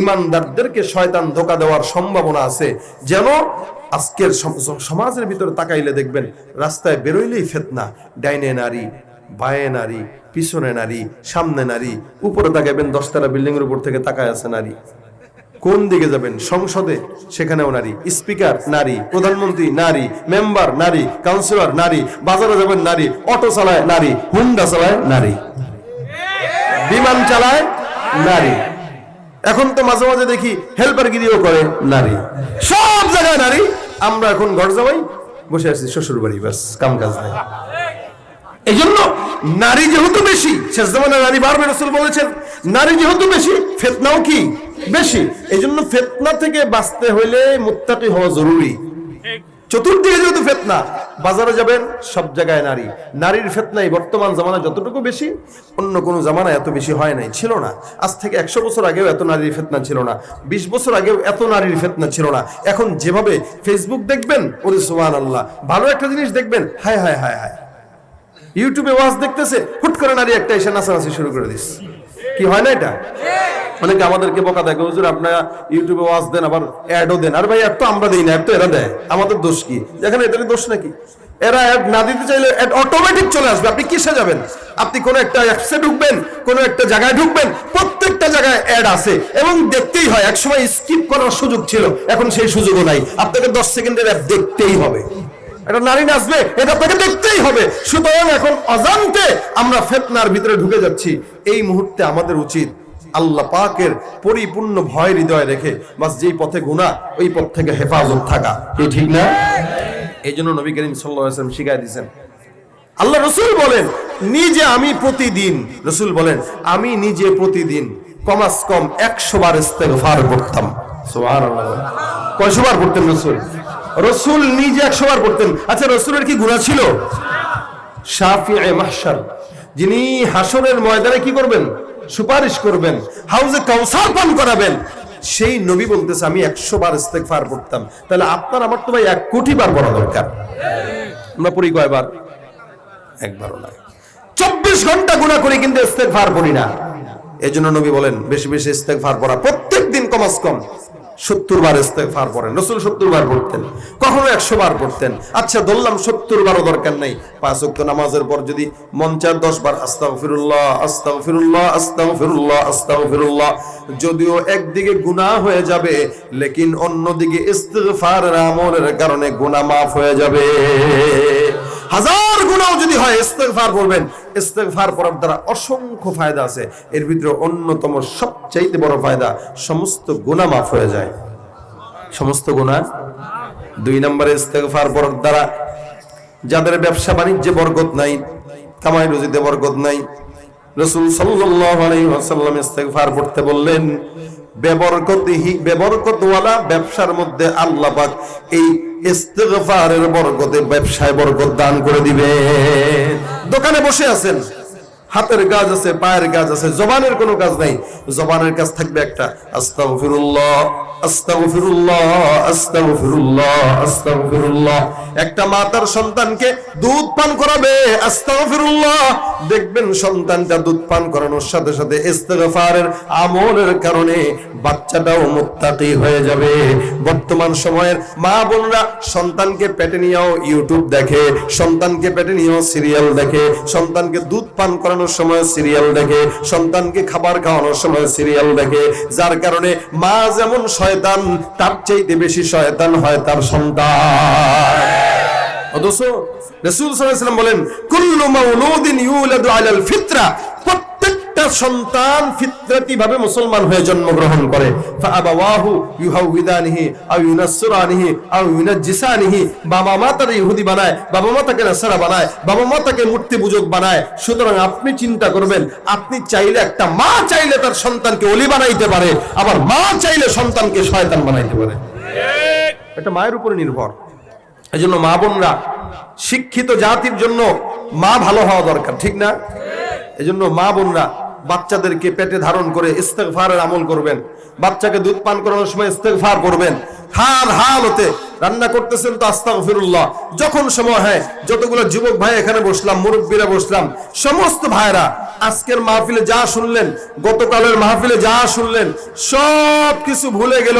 ইমানদারদেরকে শয়তান ধোকা দেওয়ার সম্ভাবনা আছে। যেন আজকের সমাজের ভিতরে তাকাইলে দেখবেন, রাস্তায় বেরোইলেই ফেতনা। ডাইনে নারী, বায়ে নারী, পিছনে নারী, সামনে নারী, উপরে তাকাইবেন, দশতলা বিল্ডিং এর উপর থেকে তাকায় আছে নারী। কোন দিকে যাবেন? সংসদে? সেখানেও নারী। স্পিকার? নারী। প্রধানমন্ত্রী? নারী। মেম্বার? নারী। কাউন্সিলর? নারী। বাজারে যাবেন? নারী। অটো চালায়? নারী। হুন্ডা চালায়? নারী। বিমান চালায়? নারী। এখন তো মাঝে মাঝে দেখি হেল্পার গিরিও করে নারী। সব জায়গায় নারী। আমরা এখন ঘর যাওয়াই বসে আছি শ্বশুর বাড়ি ব্যাস কাম কাজ নাই। এই জন্য নারী যেহেতু বেশি, শেষ জামানা নারী বারবে রসুল বলেছেন, নারী যেহেতু বেশি, ফেতনাও কি? বেশি। এই জন্য ফেতনা থেকে বাঁচতে হইলে মুত্তাকি হওয়া জরুরি। চতুর্দিকে যেহেতু ফেতনা, বাজারে যাবেন সব জায়গায় নারী। নারীর ফেতনাই বর্তমান জামানা যতটুকু বেশি, অন্য কোনো জামানা এত বেশি হয় নাই, ছিল না। আজ থেকে একশো বছর আগেও এত নারীর ফেতনা ছিল না। বিশ বছর আগেও এত নারীর ফেতনা ছিল না। এখন যেভাবে ফেসবুক দেখবেন, ওরে সোহান আল্লাহ ভালো একটা জিনিস দেখবেন, হায় হায় হায় হায়। ইউটিউবে ওয়াজ দেখতেছে, হুট করে নারী একটা এসে নাচানাচি শুরু করে দিস। কি হয় না এটা? অনেকে আমাদেরকে বকা দেখে হুজুর, আপনারা ইউটিউবে ওয়াজ দেন, আবার অ্যাডও দেন। আর ভাই অ্যাড তো আমরা দিই না অ্যাড তো এরা দেয়। আমাদের দোষ কি? যেখানে এদের দোষ নাকি? এরা অ্যাড না দিতে চাইলে অ্যাড অটোমেটিক চলে আসবে। আপনি কিসে যাবেন? আপনি কোনো একটা অ্যাপসে ঢুকবেন, কোনো একটা জায়গায় ঢুকবেন, প্রত্যেকটা জায়গায় অ্যাড আছে। এবং দেখতেই হয়, একসময় স্কিপ করার সুযোগ ছিল, এখন সেই সুযোগও নাই। আপনাকে দশ সেকেন্ডের অ্যাপ দেখতেই হবে। এটা নারী নাচবে, এটা আপনাকে দেখতেই হবে। সুতরাং এখন অজান্তে আমরা ফেতনার ভিতরে ঢুকে যাচ্ছি। এই মুহূর্তে আমাদের উচিত আল্লাহ পাকের পরিপূর্ণ ভয় হৃদয়ে রেখে বাস যেই পথে গুণা ওই পথ থেকে হেফাজত থাকা। এই ঠিক না? এই জন্য নবী করিম সাল্লাম শিখাই দিয়েছেন। আল্লাহ রসুল বলেন, নিজে আমি প্রতিদিন, রসুল বলেন, আমি নিজে প্রতিদিন কমাস কম একশো বার ইস্তেগফার করতাম। কয়শো বার করতেন রসুল? রসুল নিজে একশো বার করতেন আচ্ছা রসুলের কি গুণা ছিল? শাফিআ মাহশার। যিনি হাসনের ময়দানে কি করবেন? সুপারিশ করবেন, হাউজে কাউসার পান করাবেন। সেই নবী বলতেছে, আমি একশো বার ইস্তেক ফার করতাম তাহলে আপনার, আমার তো ভাই এক কোটি বার পড়া দরকার। আমরা পড়ি কয়বার? একবারও না। চব্বিশ ঘণ্টা গুণা করি কিন্তু ইস্তেক ফার পড়ি না। এই জন্য নবী বলেন, বেশি বেশি ইস্তেক ফার পড়া প্রত্যেক দিন কমাস কম। সত্তর বার ইস্তেগফার পড়েন। রসুল সত্তর বার পড়তেন। কখনো একশো বার পড়তেন। আচ্ছা ধরলাম সত্তর বারও দরকার নেই। পাঁচ ওয়াক্ত নামাজের পর যদি মন চার দশ বার আস্তাও ফিরুল্লাহ আস্তাও ফিরুল্লাহ আস্তাও ফিরুল্লাহ আস্তাও ফিরুল্লাহ যদিও একদিকে গুনাহ হয়ে যাবে, লেকিন অন্যদিকে ইস্তেগফারের আমলের কারণে গুণা মাফ হয়ে যাবে। হাজার গুণাও যদি হয়, ইস্তেগফার করবেন ইস্তেগফার করার দ্বারা অসংখ্য ফায়দা আছে। এর ভিতরে অন্যতম সবচাইতে বড় ফায়দা, সমস্ত গুনাহ মাফ হয়ে যায়। সমস্ত গুনাহ দুই নম্বরে ইস্তেগফার করার দ্বারা যাদের ব্যবসা বাণিজ্যে বরকত নাই, কামাই রুজিতে বরকত নাই, রসুল সাল্লাল্লাহু আলাইহি ওয়াসাল্লাম ইস্তেগফার পড়তে বললেন, বেবরকতিহি বেবরকতওয়ালা ব্যবসার মধ্যে আল্লাহ পাক এই ইস্তেগফারের বরকতে ব্যবসায় বরকত দান করে দিবে দোকানে বসে আছেন। হাতের কাজ আছে, পায়ের কাজ আছে, জবানের কোনো কাজ নাই। জবানের কাজ থাকবে একটা, আস্তাগফিরুল্লাহ আস্তাগফিরুল্লাহ আস্তাগফিরুল্লাহ আস্তাগফিরুল্লাহ। একটা মা তার সন্তানকে দুধ পান করাবে, আস্তাগফিরুল্লাহ। দেখবেন সন্তানটা দুধ পান করানোর সাথে সাথে ইস্তেগফারের আমলের কারণে বাচ্চাটাও মুত্তাকি হয়ে যাবে। বর্তমান সময়ের মা বোনরা সন্তানকে পেটে নিয়েও ইউটিউব দেখে, সন্তানকে পেটে নিয়েও সিরিয়াল দেখে, সন্তানকে দুধ পান করানোর সময় সিরিয়াল দেখে, সন্তানকে খাবার খাওয়ানোর সময় সিরিয়াল দেখে, যার কারণে মা যেমন শয়তান, তার চাইতে বেশি শয়তান হয় তার সন্তান। বলেন, কুল্লু মাউলুদিন ইউলাদু আলাল ফিতরা সন্তান ভাবে মুসলমান হয়ে জন্মগ্রহণ করে। আপনি চিন্তা করবেন, আপনি চাইলে একটা মা চাইলে তার সন্তানকে অলি বানাইতে পারে, আবার মা চাইলে সন্তানকে শয়তান বানাইতে পারে। এটা মায়ের উপরে নির্ভর। এই জন্য মা বোনরা, শিক্ষিত জাতির জন্য মা ভালো হওয়া দরকার, ঠিক না? এই জন্য মা বোনরা বাচ্চাদেরকে পেটে ধারণ করে ইস্তেগফারের আমল করবেন। বাচ্চাকে দুধ পান করানোর সময় ইস্তেগফার করবেন। হার হালতে রান্না করতেছেন তো আস্তাগফিরুল্লাহ। যখন সময় হয়, যতগুলো যুবক ভাই এখানে বসলাম, মুরব্বীরা বসলাম, সমস্ত ভাইরা আজকের মাহফিলে যা শুনলেন, গতকালের মাহফিলে যা শুনলেন সব কিছু ভুলে গেল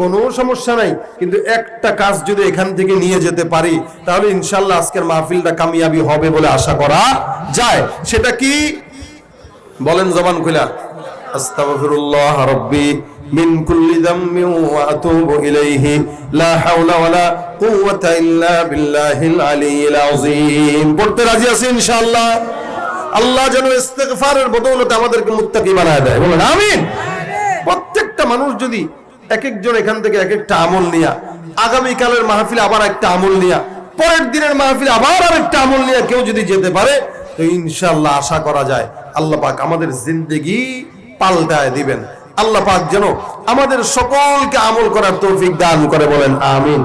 কোনো সমস্যা নাই। কিন্তু একটা কাজ যদি এখান থেকে নিয়ে যেতে পারি, তাহলে ইনশাল্লাহ আজকের মাহফিলটা কামিয়াবি হবে বলে আশা করা যায়। সেটা কি? বলেন জবান খুলা। আস্তাগফিরুল্লাহ রাব্বি মিন কুল্লি যামমিন ওয়া আতুবু ইলাইহি। লা হাওলা ওয়ালা কুওয়াতা ইল্লা বিল্লাহিল আলিয়্যিল আযীম। পড়তে রাজি আছেন ইনশাআল্লাহ। আল্লাহ যেন ইস্তেগফারের বদৌলতে আমাদেরকে মুত্তাকি বানায় দেয়। বলেন আমিন। প্রত্যেকটা মানুষ যদি এক একজন এখান থেকে এক একটা আমল নিয়া আগামী কালের মাহফিলে আবার একটা আমল নিয়া পরের দিনের মাহফিলে আবার আরেকটা আমল নিয়ে কেউ যদি যেতে পারে তো ইনশাআল্লাহ আশা করা যায়। আল্লাহ পাক আমাদের জিন্দেগি পাল্টায় দিবেন। আল্লাহ পাক যেন আমাদের সকলকে আমল করার তৌফিক দান করে বলেন, আমিন।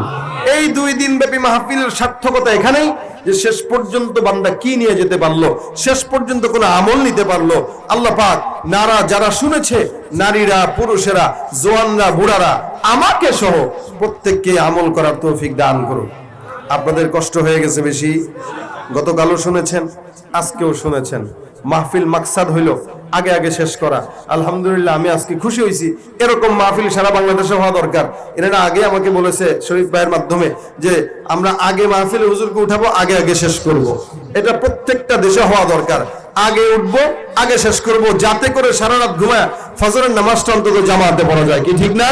এই দুই দিন ব্যাপী মাহফিলের সার্থকতা এখানেই যে শেষ পর্যন্ত বান্দা কি নিয়ে যেতে পারল, শেষ পর্যন্ত কোনো আমল নিতে পারল, আল্লাহ পাক নারা যারা শুনেছে, নারীরা, পুরুষেরা, জোয়ানরা, বুড়ারা, আমাকে সহ প্রত্যেককে আমল করার তৌফিক দান করুন। আপনাদের কষ্ট হয়ে গেছে বেশি? গতকালও শুনেছেন, আজকেও শুনেছেন। মাহফিল মাকসাদ হইল, আগে আগে শেষ করা। আলহামদুলিল্লাহ, আমি আজকে খুশি হয়েছি এরকম মাহফিল সারা বাংলাদেশে হওয়া দরকার। এনারা আগে আমাকে বলেছে শরীফ ভাইয়ের মাধ্যমে যে, আমরা আগে মাহফিলে হুজুরকে উঠাবো, আগে আগে শেষ করব। এটা প্রত্যেকটা দেশে হওয়া দরকার। আগে উঠবো, আগে শেষ করব, যাতে করে সারা রাত ঘুমায়, ফজরের নামাজটা অন্তত জামাতে পড়া যায়। কি ঠিক না?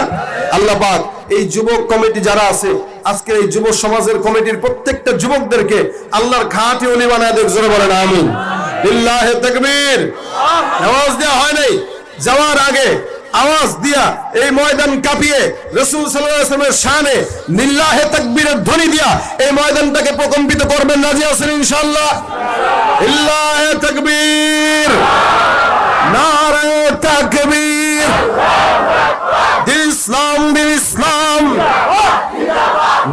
আল্লাহ পাক, এই যুবক কমিটি যারা আছে আজকের এই যুব সমাজের কমিটির প্রত্যেকটা যুবকদেরকে আল্লাহর খাঁটি অলি বানায় দেখ, জোরে বলেন, আমিন। তাকবীর। আওয়াজ দেওয়া হয় নাই, যাওয়ার আগে আওয়াজ দিয়া এই ময়দান কাঁপিয়ে রসুল সাল্লামের শানে নিল্লাহে তাকবীরের ধ্বনি দিয়া এই ময়দানটাকে প্রকম্পিত করবেন, রাজি আছেন ইনশাল্লাহ ইল্লাহে তাকবীর। নারে তাকবীর দিন ইসলাম দিন ইসলাম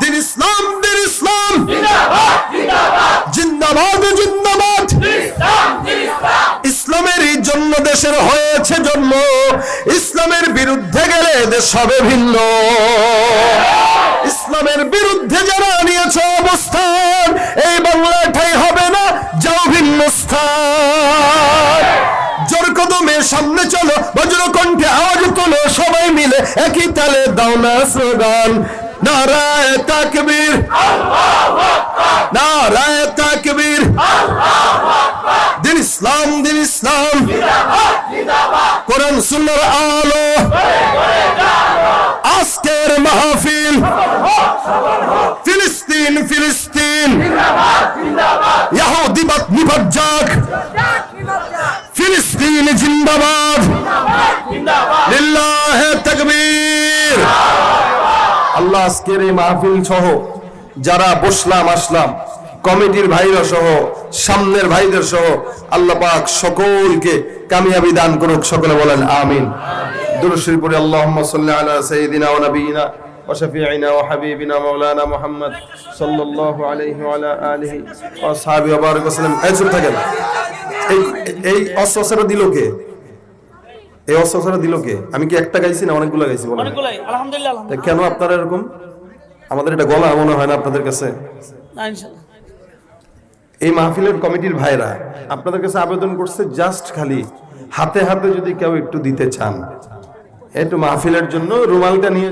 দিন ইসলাম দিন ইসলাম। জিন্দাবাদ জিন্দাবাদ। ইসলামের জন্য দেশের হয়েছে জন্ম। ইসলামের বিরুদ্ধে গেলে দেশ হবে ভিন্ন। ইসলামের বিরুদ্ধে যারা নিয়েছে অবস্থান, এই বাংলাটাই হবে না, যাও ভিন্ন স্থান। জোর কদমে সামনে চলো বজ্র কণ্ঠে আওয়াজ তোলো, সবাই মিলে একই তালে দাও না স্লোগান। নারায় তাকবীর। নারায় তাকবীর। দিন ইসলাম দিন ইসলাম। কোরআন সুন্নার আলো। আজকের মাহফিল। ফিলিস্তিন ফিলিস্তিন। ইয়াহুদিবাদ নিবাদ যাক ফিলিস্তিন জিন্দাবাদ লিল্লাহে তাকবীর আল্লাহ আজকের এই মাহফিল সহ যারা বসলাম, আসলাম, কমিটির ভাইরা সহ, সামনের ভাইদের সহ, আল্লাহ পাক সকলকে কামিয়াবি দান করুক, সকলে বলেন আমিন। দুরুশ্বরী পড়ে আল্লাহুম্মা সাল্লি আলা সাইয়্যিদিনা ওয়া নাবিয়িনা ওয়া শাফিঈনা ওয়া হাবিবিনা মাওলানা মুহাম্মদ সাল্লাল্লাহু আলাইহি ওয়া আলা আলিহি ওয়া আসহাবিহি ওয়া এই অস্ত্রটা দিল কে? এই অস্ত্রটা দিল কে? আমি কি একটা গাইছি না অনেকগুলো গাইছি বলেন? অনেকগুলাই আলহামদুলিল্লাহ আলহামদুলিল্লাহ। কেন আপনারা এরকম? আমাদের এটা গলা মনে হয় না আপনাদের কাছে? না, এই মাহফিলের কমিটির ভাইরা আপনাদের কাছে আবেদন করছে জাস্ট খালি হাতে হাতে যদি কেউ একটু দিতে চান। একটু মাহফিলের জন্য রুমালটা নিয়ে